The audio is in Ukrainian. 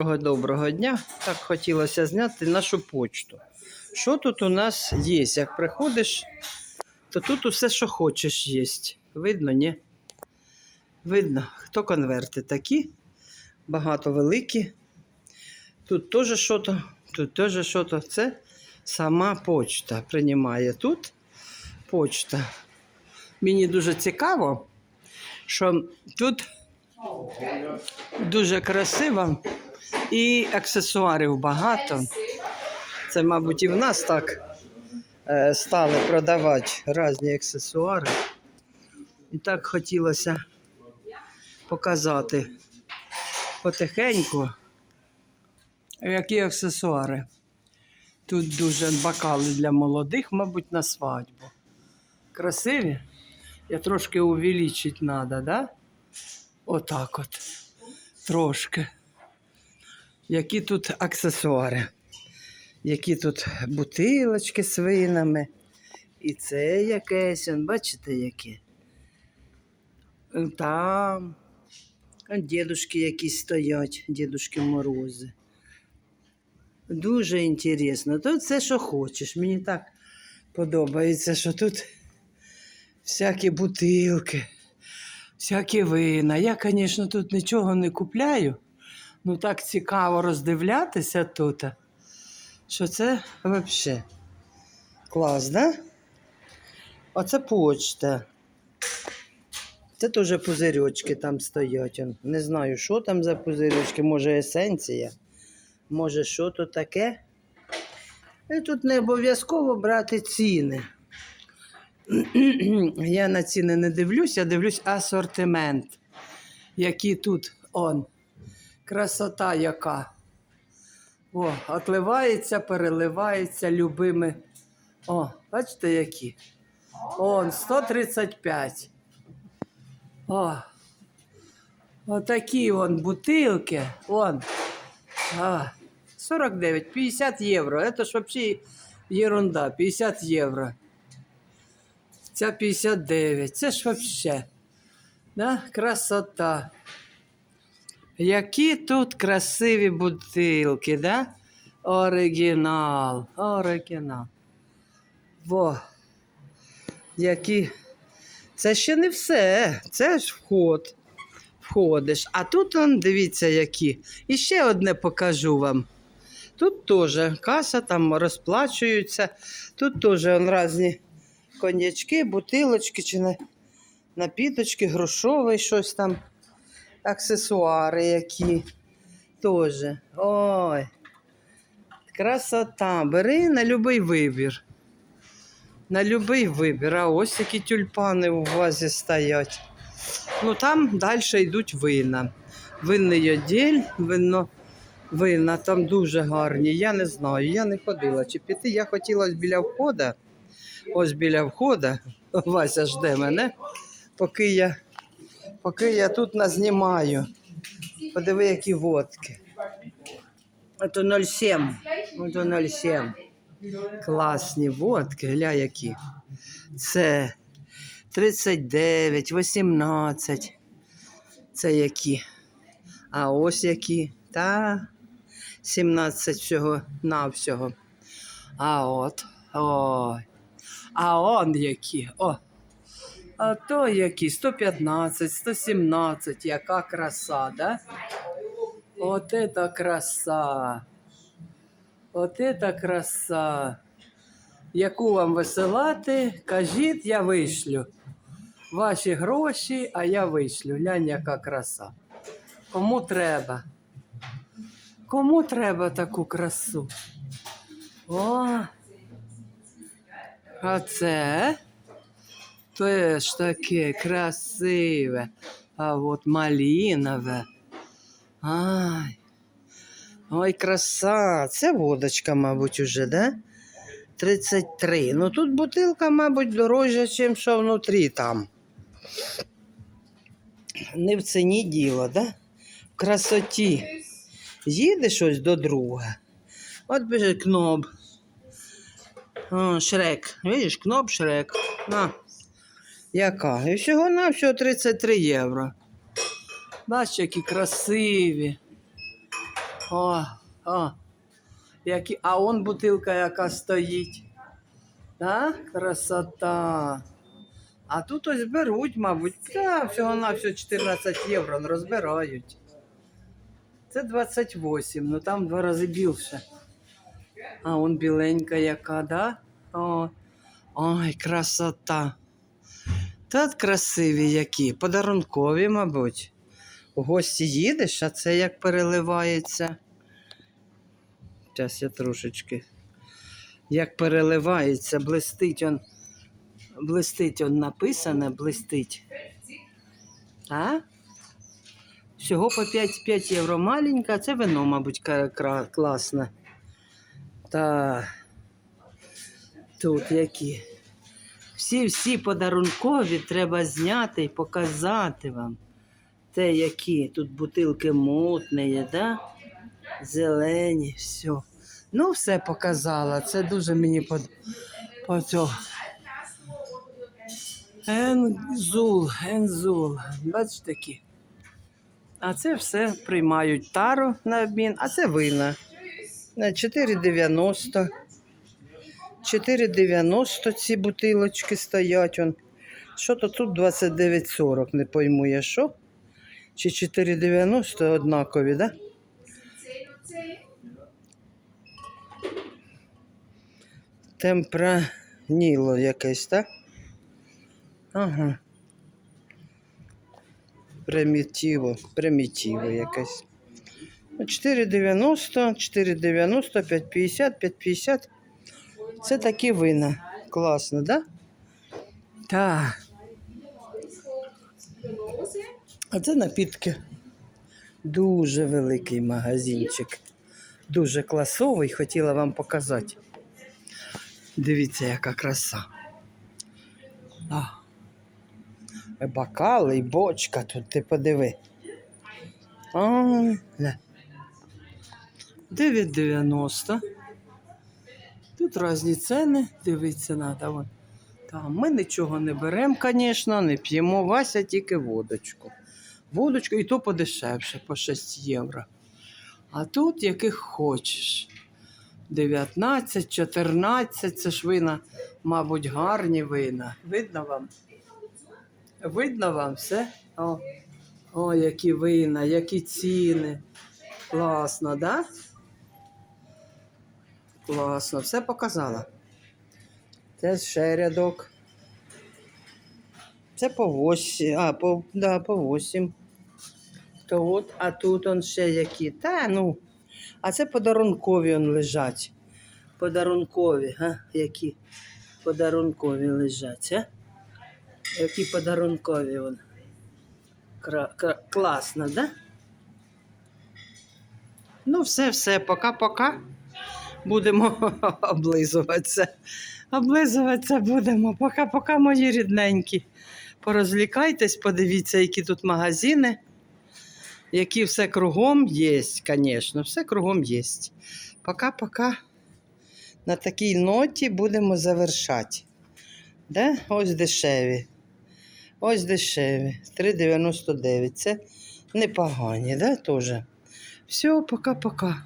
Доброго дня. Так хотілося зняти нашу почту. Що тут у нас є? Як приходиш, то тут усе, що хочеш, є. Видно, ні? Видно, хто конверти такі, багато великі. Тут теж що-то, тут теж що-то. Це сама почта приймає тут почта. Мені дуже цікаво, що тут дуже красиво. І аксесуарів багато. Це, мабуть, і в нас так е, стали продавати різні аксесуари. І так хотілося показати потихеньку, які аксесуари. Тут дуже бокали для молодих, мабуть, на свадьбу. Красиві. Я трошки увеличити треба, да? Отак от. Трошки які тут аксесуари, які тут бутилочки з винами. І це якесь, он, бачите, яке? Там дідушки якісь стоять, дідушки морози. Дуже інтересно. Тут все, що хочеш. Мені так подобається, що тут всякі бутилки, всякі вина. Я, звісно, тут нічого не купляю. Ну так цікаво роздивлятися тут, що це взагалі клас, да? Оце почта. Це теж пузирьочки там стоять. Не знаю, що там за пузирьочки, може есенція, може що то таке. І тут не обов'язково брати ціни. Я на ціни не дивлюсь, я дивлюсь асортимент, який тут он. Красота яка. О, отливається, переливається любими. О, бачите, які? Он 135. О. Отакі вон бутилки. Вон. А, 49, 50 євро. Это ж вообще ерунда. 50 євро. Ця 59. Це ж вообще. Да? Красота. Які тут красиві бутилки, да? Оригінал, оригінал. Во. Які. Це ще не все. Це ж вход. Входиш. А тут, он, дивіться, які. І ще одне покажу вам. Тут теж каса, там розплачуються. Тут теж різні коньячки, бутилочки чи на- напіточки, грошовий щось там аксесуари які теж. Ой. Красота. Бери на будь-який вибір. На будь-який вибір. А ось які тюльпани у вазі стоять. Ну там далі йдуть вина. Винний оділь, вино, вина там дуже гарні. Я не знаю, я не ходила чи піти. Я хотіла ось біля входу. Ось біля входу. Вася жде мене, поки я Поки я тут назнімаю. Подиви, які водки. Ото 0,7. Ото 0,7. Класні водки, гля які. Це 39, 18. Це які. А ось які. Та 17 всього на всього. А от. Ой. А он які. О. А то які 115, 117, яка краса, да? От это краса. От это краса. Яку вам висилати, кажіть, я вишлю. Ваші гроші, а я вишлю. Глянь, яка краса. Кому треба? Кому треба таку красу? О! А це? Теж таке красиве. А от малинове. Ай. Ой, краса. Це водочка, мабуть, уже, да? 33. Ну тут бутилка, мабуть, дорожча, ніж що внутрі там. Не в ціні діло, да? В красоті. Їде щось до друга. От біже кноб. О, шрек. Видиш, кноб шрек. На. Яка? І всього на всього 33 євро. Бачиш, які красиві. О, о. Які... А он бутилка, яка стоїть. Да? Красота. А тут ось беруть, мабуть. Та, всього на всього 14 євро ну, розбирають. Це 28, ну там два рази більше. А он біленька яка, да? О. Ой, красота. Та красиві які, подарункові, мабуть. У гості їдеш, а це як переливається. Зараз я трошечки. Як переливається, блистить он. Блистить он написано, блистить. А? Всього по 5, 5 євро маленька, це вино, мабуть, класне. Та тут які. Всі-всі подарункові треба зняти і показати вам. Те, які тут бутилки мутні, да? зелені, все. Ну, все показала. Це дуже мені под... по цього. Ензул, ензул. Бачите такі. А це все приймають тару на обмін, а це вина. На 4,90. 4,90 ці бутилочки стоять. Он. Що то тут 29,40, не пойму я що. Чи 4,90 однакові, да? Темпраніло якесь, так? Ага. Примітиво, примітиво якесь. Ну, 4,90, 4,90, 5,50, 5,50. Це такі вина. Класно, да? Так. А це напітки. Дуже великий магазинчик. Дуже класовий, хотіла вам показати. Дивіться, яка краса. А. І бокали, і бочка тут, ти подиви. Ля. 9,90. Тут різні ціни, дивитися треба. Там ми нічого не беремо, звісно, не п'ємо. Вася тільки водочку. Водочку і то подешевше, по 6 євро. А тут яких хочеш. 19, 14, це ж вина, мабуть, гарні вина. Видно вам? Видно вам все? О, о які вина, які ціни. Класно, да? Класно, все показала. Це ще рядок. Це по 8, а, по, да, по 8. То от, а тут он ще які. Та, ну, а це подарункові он лежать. Подарункові, га? Які подарункові лежать, а? Які подарункові кра, класно, да? Ну, все, все, пока-пока. Будемо облизуватися. Облизуватися будемо. Пока-пока, мої рідненькі. Порозлікайтесь, подивіться, які тут магазини, які все кругом є, звісно, все кругом є. Пока-пока. На такій ноті будемо завершати. Да? Ось дешеві. Ось дешеві. 3,99. Це непогані, да, теж. Все, пока-пока.